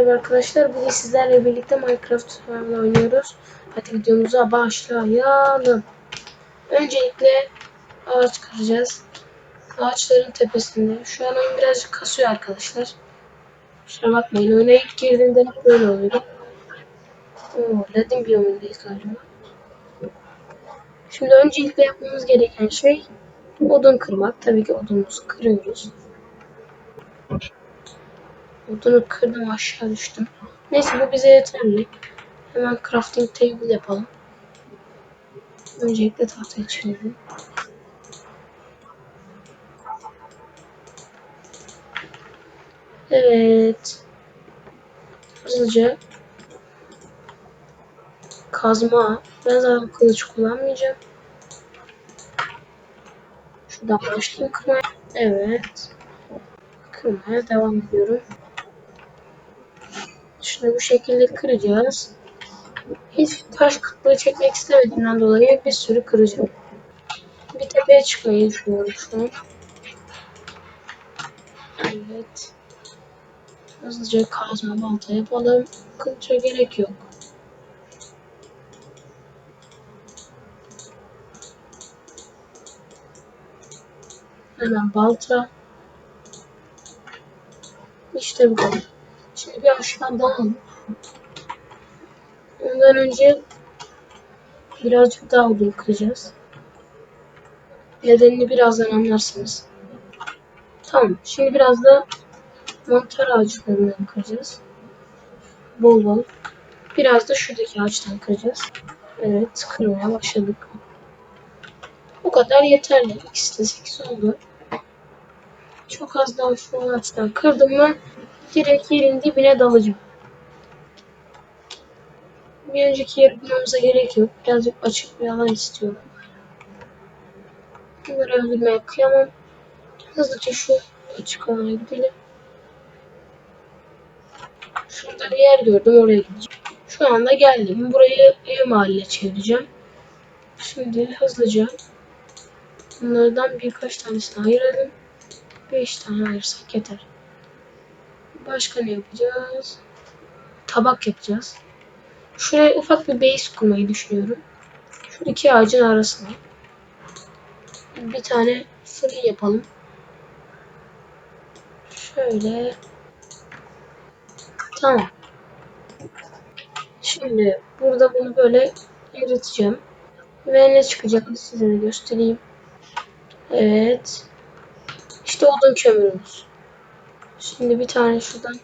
Merhaba arkadaşlar. Bugün sizlerle birlikte Minecraft Survival oynuyoruz. Hadi videomuza başlayalım. Öncelikle ağaç kıracağız. Ağaçların tepesinde. Şu an oyun birazcık kasıyor arkadaşlar. Kusura bakmayın. Oyuna ilk girdiğimde hep böyle oluyor. Oo, Ladin biyomundayız galiba. Şimdi öncelikle yapmamız gereken şey odun kırmak. Tabii ki odunumuzu kırıyoruz. Odunu kırdım aşağı düştüm. Neyse bu bize yeterli. Hemen crafting table yapalım. Öncelikle tahtayı çevirelim. Evet. Hızlıca kazma. Ben zaten kılıç kullanmayacağım. Şuradan başlayayım kırmaya. Evet. Kırmaya devam ediyorum. Şunu bu şekilde kıracağız. Hiç taş kıtlığı çekmek istemediğimden dolayı bir sürü kıracağım. Bir tepeye çıkmayı düşünüyorum şu an. Evet. Hızlıca kazma balta yapalım. Kılıça gerek yok. Hemen balta. İşte bu kadar. Bir aşağı dalalım. Ondan önce birazcık daha odun kıracağız. Nedenini birazdan anlarsınız. Tamam. Şimdi biraz da mantar ağaçlarından kıracağız. Bol bol. Biraz da şuradaki ağaçtan kıracağız. Evet. Kırmaya başladık. Bu kadar yeterli. İkisi de 8 oldu. Çok az daha şu ağaçtan kırdım mı direkt yerin dibine dalacağım. Bir önceki yeri bulmamıza gerek yok. Birazcık açık bir alan istiyorum. Bunları öldürmeye kıyamam. Hızlıca şu açık alana gidelim. Şurada bir yer gördüm oraya gideceğim. Şu anda geldim. Burayı ev mahalle çevireceğim. Şimdi hızlıca bunlardan birkaç tanesini ayıralım. 5 tane ayırsak yeter. Başka ne yapacağız? Tabak yapacağız. Şuraya ufak bir base kurmayı düşünüyorum. Şu iki ağacın arasına. Bir tane fırın yapalım. Şöyle. Tamam. Şimdi burada bunu böyle eriteceğim. Ve ne çıkacağını size göstereyim. Evet. İşte odun kömürümüz. Şimdi bir tane şuradan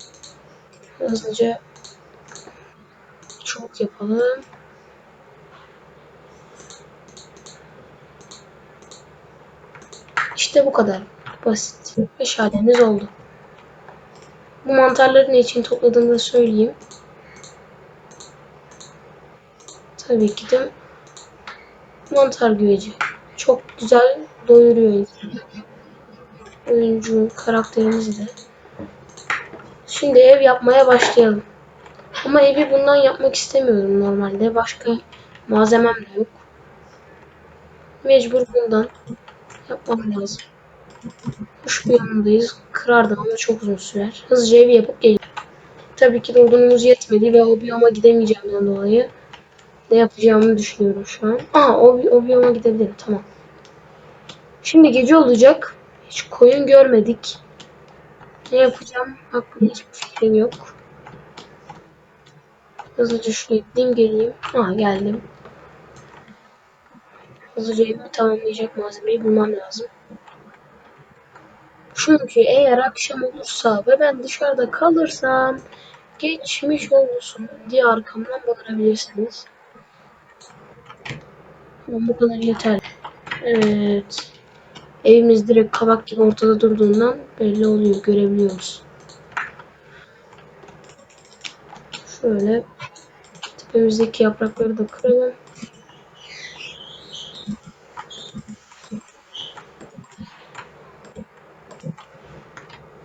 hızlıca çok yapalım. İşte bu kadar. Basit. Meşalemiz oldu. Bu mantarları ne için topladığımı da söyleyeyim. Tabii ki de mantar güveci. Çok güzel doyuruyor insanı. Oyuncu karakterimizi de. Şimdi ev yapmaya başlayalım. Ama evi bundan yapmak istemiyorum normalde. Başka malzemem de yok. Mecbur bundan yapmam lazım. Kuş biyomundayız. Kırardım ama çok uzun sürer. Hızlıca evi yapıp geliyorum. Tabii ki de odunumuz yetmedi ve o biyoma gidemeyeceğimden dolayı ne yapacağımı düşünüyorum şu an. Aa o, o biyoma gidebilirim. Tamam. Şimdi gece olacak. Hiç koyun görmedik. Ne yapacağım? Hakkında hiçbir fikrim yok. Hızlıca şuraya gideyim geleyim. Ha geldim. Hızlıca evimi tamamlayacak malzemeyi bulmam lazım. Çünkü eğer akşam olursa ve ben dışarıda kalırsam geçmiş olsun diye arkamdan bağırabilirsiniz. Ama bu kadar yeterli. Evet. Evimiz direkt kabak gibi ortada durduğundan belli oluyor, görebiliyoruz. Şöyle tepemizdeki yaprakları da kıralım.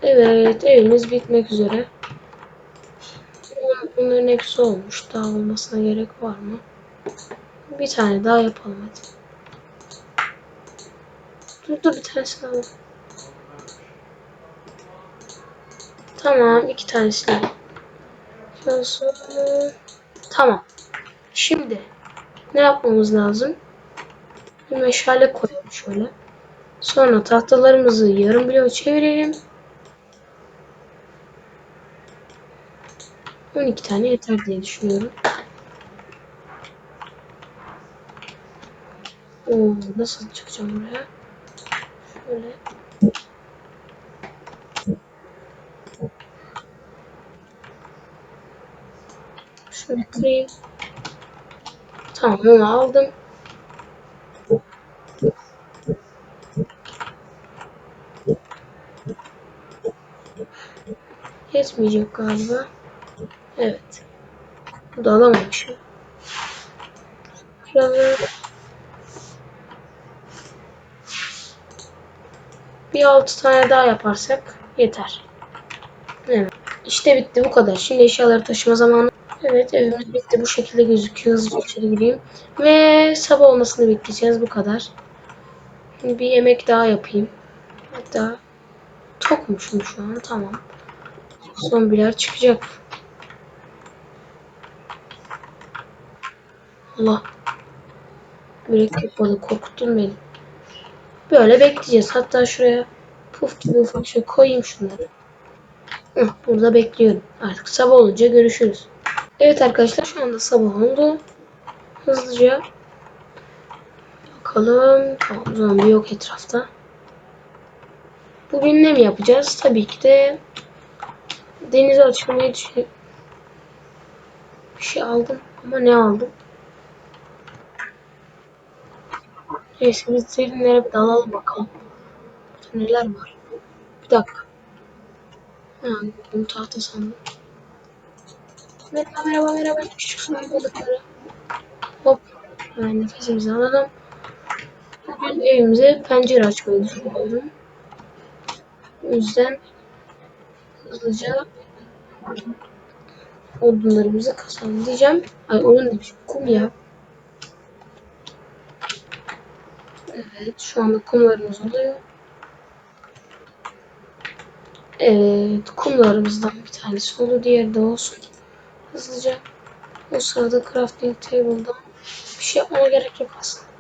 Evet, evimiz bitmek üzere. Bunların hepsi olmuş. Daha olmasına gerek var mı? Bir tane daha yapalım hadi. Dur bir tanesini alalım. Tamam iki tanesini sonra... Tamam. Şimdi ne yapmamız lazım? Bir meşale koyalım şöyle. Sonra tahtalarımızı yarım bloğa çevirelim. 12 tane yeter diye düşünüyorum. Oo, nasıl çıkacağım buraya? Şöyle. Şöyle kırayım. Tamam onu aldım. Yetmeyecek galiba. Evet. Bu da alamamışım. Şöyle bir altı tane daha yaparsak yeter. Evet. İşte bitti bu kadar. Şimdi eşyaları taşıma zamanı. Evet evimiz bitti. Bu şekilde gözüküyor. Hızlıca içeri gireyim. Ve sabah olmasını bekleyeceğiz. Bu kadar. Şimdi bir yemek daha yapayım. Hatta tokmuşum şu an. Tamam. Zombiler çıkacak. Allah. Mürekkep balığı korkuttun beni. Böyle bekleyeceğiz. Hatta şuraya puf gibi ufak şey koyayım şunları. Burada bekliyorum. Artık sabah olunca görüşürüz. Evet arkadaşlar şu anda sabah oldu. Hızlıca bakalım. Tamam zombi yok etrafta. Bugün ne mi yapacağız? Tabii ki de denize açılmayı düşün. Bir şey aldım ama ne aldım? Neyse biz derinlere bir dalalım bakalım. Burada neler var? Bir dakika. Ha, bunu tahta sandım. Merhaba merhaba merhaba. Küçük sunan balıkları. Hop. Hemen nefesimizi alalım. Bugün evimize pencere açmayı düşünüyorum. O yüzden hızlıca odunlarımızı kasalım diyeceğim. Ay odun demişim. Kum ya. Evet şu anda kumlarımız oluyor. Evet kumlarımızdan bir tanesi oldu. Diğeri de olsun. Hızlıca o sırada crafting table'dan bir şey yapmama gerek yok aslında.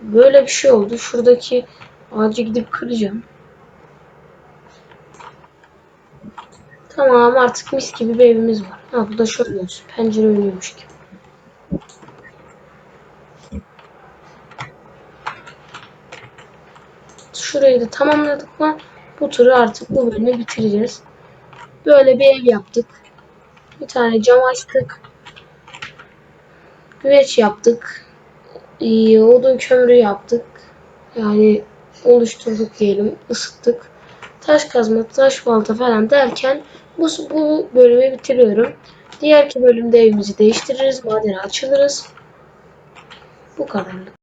Böyle bir şey oldu. Şuradaki ağacı gidip kıracağım. Tamam artık mis gibi bir evimiz var. Ha bu da şöyle olsun. Pencere önüymüş gibi. Şurayı da tamamladık mı bu turu artık bu bölümü bitireceğiz. Böyle bir ev yaptık. Bir tane cam açtık. Güveç yaptık. Ee, odun kömürü yaptık. Yani oluşturduk diyelim. ısıttık. Taş kazma, taş balta falan derken bu, bu bölümü bitiriyorum. Diğerki bölümde evimizi değiştiririz. Madene açılırız. Bu kadarlık.